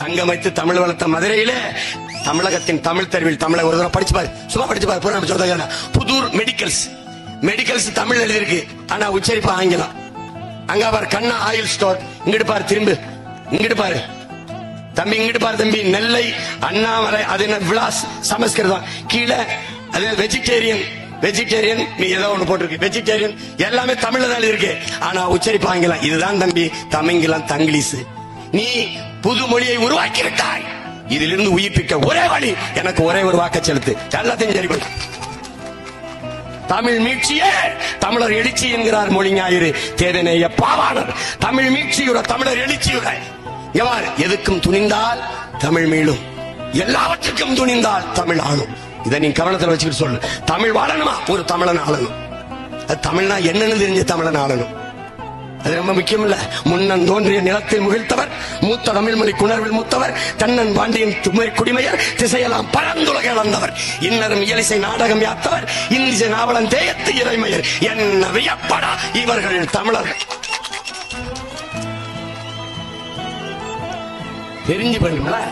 சங்கம் வைத்து தமிழ் வளர்த்த மதுரையில தமிழகத்தின் தமிழ் தெருவில் தமிழக ஒரு தடவை படிச்சு பாரு. சும்மா படிச்சு பாரு பூரா புதூர் மெடிக்கல்ஸ். மெடிக்கல்ஸ் தமிழ் எழுதியிருக்கு ஆனா உச்சரிப்பு ஆங்கிலம். அங்க பாரு கண்ணா ஆயில் ஸ்டோர். இங்கிட்டு பாரு திரும்பு. இங்கிட்டு பாரு. தம்பி இங்கிட்டு பாரு தம்பி. நெல்லை அண்ணாமலை அது என்ன விலாஸ் சமஸ்கிருதம். கீழே அது வெஜிடேரியன் வெஜிடேரியன் நீ ஏதோ ஒண்ணு போட்டிருக்கு. வெஜிடேரியன் எல்லாமே தமிழ்ல தான் எழுதியிருக்கு. ஆனா உச்சரிப்பு ஆங்கிலம். இதுதான் தம்பி தமிங்கிலம் தங்கிலீஷ். நீ புது மொழியை உருவாக்கி விட்டாய் இதிலிருந்து உயிர்ப்பிக்க ஒரே வழி எனக்கு ஒரே ஒரு வாக்க செலுத்து. எல்லாத்தையும் சரி தமிழ் மீட்சியே தமிழர் எழுச்சி என்கிறார் மொழி ஞாயிறு தேவனேய பாவாணர். தமிழ் மீட்சியுற தமிழர் எழுச்சியுற. எவ்வாறு? எதுக்கும் துணிந்தால் தமிழ் மீளும். எல்லாவற்றுக்கும் துணிந்தால் தமிழ் ஆளும். இதை நீ கவனத்தில் வச்சுக்கிட்டு சொல்லு. தமிழ் வாழணுமா? ஒரு தமிழன் ஆளணும். தமிழ்னா என்னன்னு தெரிஞ்ச தமிழன் ஆளணும். அது ரொம்ப முக்கியம் இல்ல முன்னன் தோன்றிய நிலத்தில் முகிழ்த்தவர் மூத்த தமிழ் மொழி குணர்வில் மூத்தவர் தன்னன் பாண்டியன் துமை குடிமையர் திசையெல்லாம் பரந்துலக இழந்தவர். இன்னரும் இயலிசை நாடகம் யாத்தவர் இந்திசை நாவலன் தேயத்து இறைமையர். என்ன வியப்படா இவர்கள் தமிழர்கள். தெரிஞ்சு பண்ணுங்களா